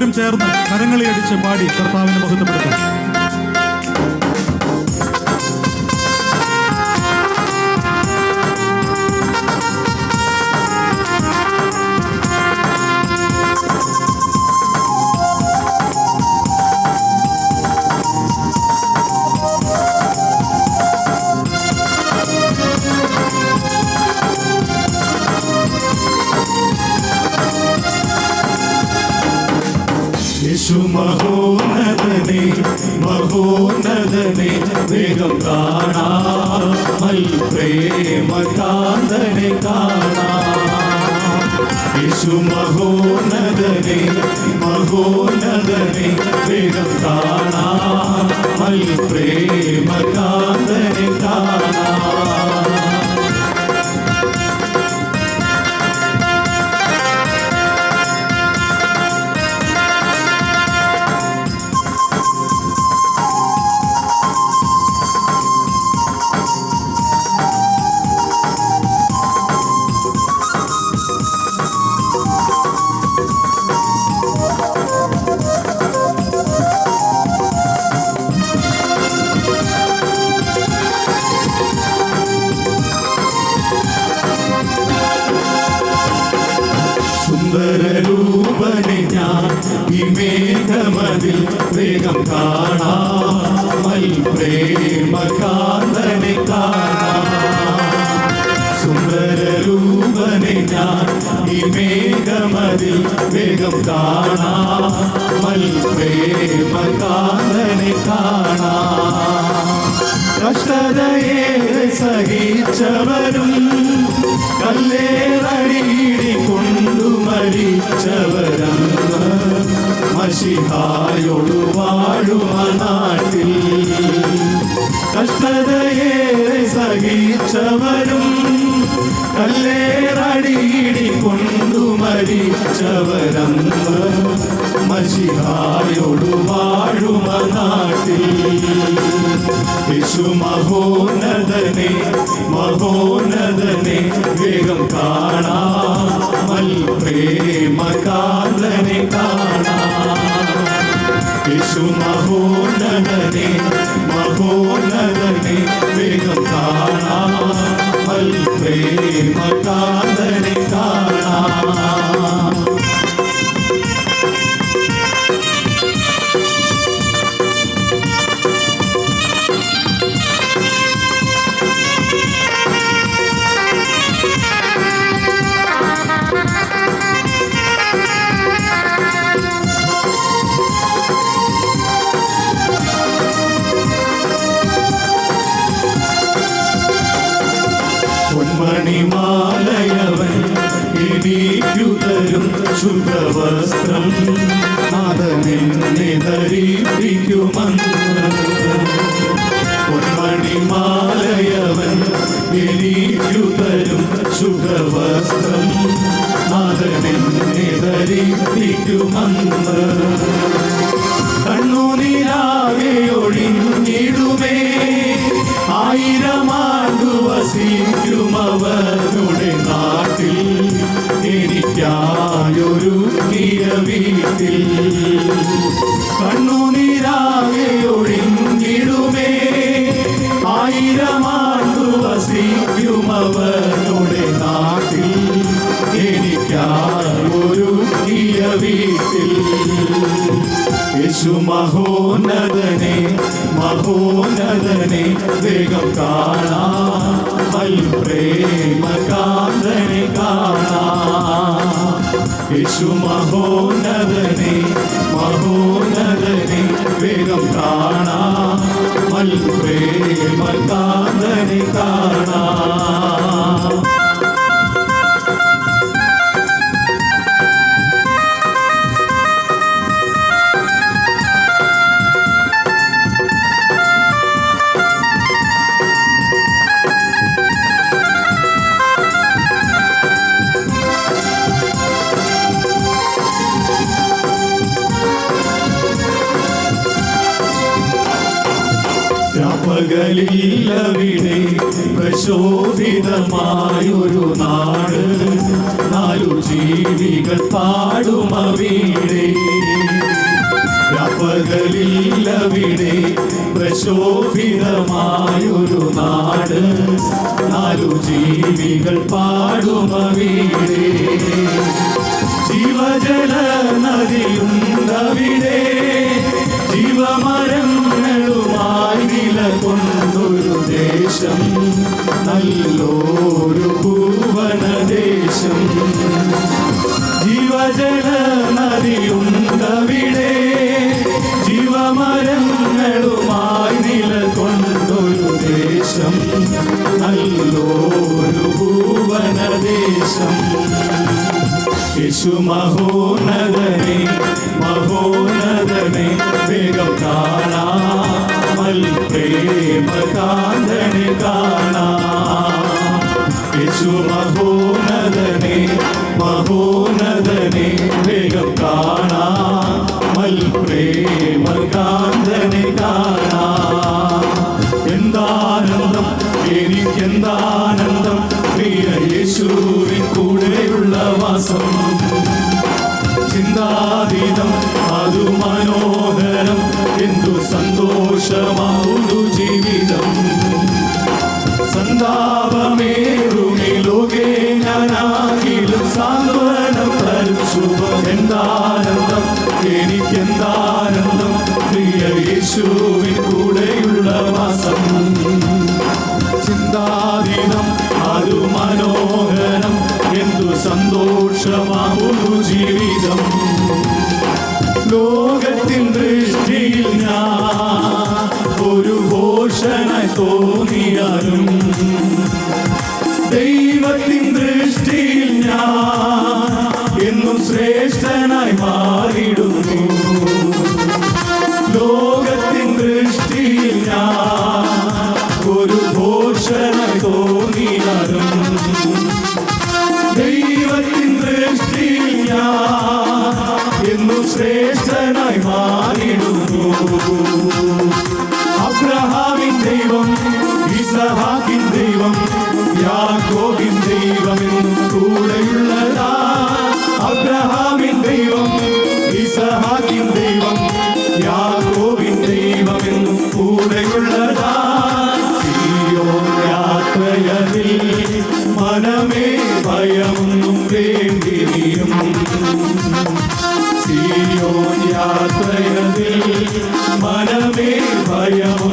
എല്ലാവരും ചേർന്ന് കരങ്ങളെ അടിച്ച് പാടി കർത്താവിനെ മഹത്വപ്പെടുത്തും യേശു മഹോന്നതനെ മഹോന്നതനെ വേഗം കാണാമൽ പ്രേമ കാന്തനെ കാണാം. യേശു മഹോന്നതനെ മഹോന്നതനെ വേഗം കാണാമൽ പ്രേമ മേഘമതിൽ വേഗം കാണാമൽ പ്രേമ കാന്തനെ കാണാം. സുന്ദരരൂപനെ ഞാൻ ഈ മേഘമതിൽ വേഗം കാണാമൽ പ്രേമ കാന്തനെ കാണാം. കഷ്ടതയേറെ സഹിച്ചവരും കല്ലേറടിയിടി കൊണ്ടു മരിച്ചവരന്ന് മഷിഹായോടു വാഴുമ നാട്ടിൽ. കഷ്ടതയെ സഹിച്ചവരും കല്ലേറടിയിടി കൊണ്ടു മരിച്ചവരന്ന് മഷിഹായോട് വാഴുമ നാട്ടിൽ. cantar. പൊന്മണിമാലയവൻ ഇടിക്കുതരും ശുഭവസ്ത്രം അതനെന്നെ ധരിപ്പിക്കുമെന്ന് പൊന്മണിമാലയവൻ എനിക്കുതരും ശുഭവസ്ത്രം അതനെന്നെ ധരിപ്പിക്കുമെന്ന് വസിക്കുമവരുടെ നാട്ടിൽ എനിക്കായൊരു നിയ വീട്ടിൽ കണ്ണുനീരാകെ ഒഴിഞ്ഞിടുമേ ആയിരമാണ്ടു വസിക്കുമവരുടെ നാട്ടിൽ എനിക്കായൊരു നിയ വീട്ടിൽ യേശു മഹോന്നതനെ മഹോന്നതനെ വേഗം കാണാം. യേശു പകലില്ലവിടെ പ്രശോഭിതമായൊരു നാട്. നാലു ജീവികൾ പാടുമവിടെ രാപ്പകലില്ലവിടെ പ്രശോഭിതമായൊരു നാട്. നാലു ജീവികൾ പാടുമവിടെ ജീവജല നദിയുണ്ടവിടെ. ജീവമരങ്ങളുമായി നിലകൊണ്ടൊരു ദേശം നല്ലൊരു ഭുവനദേശം ജീവജല നദിയുണ്ടവിടെ ജീവമരങ്ങളുമായി നിലകൊണ്ടൊരു ദേശം നല്ലൊരു ഭുവനദേശം യേശു മഹോന്നതനെ മഹോന്നതനെ വേഗം കാണാ മൽ പ്രേമ കാന്തനെ കാണാ യേശു മഹോന്നതനെ മഹോന്നതനെ വേഗം കാണാ മൽ പ്രേമ കാന്തനെ കാണാ എനിക്കെന്താനന്ദം? പ്രിയ യേശുവിൻ കൂടെയുള്ള വാസം. ചിന്താതീതം അതു മനോഹരം. എന്തു സന്തോഷമാകുന്നു ജീവിതം? ലോകത്തിൻ ദൃഷ്ടിയിൽ ഞാൻ ഒരു ഭോഷനായി തോന്നിയാലും ഭയമൊന്നും വേണ്ടിയും സിയോൻ യാത്രയതിൽ മനമേ ഭയമോ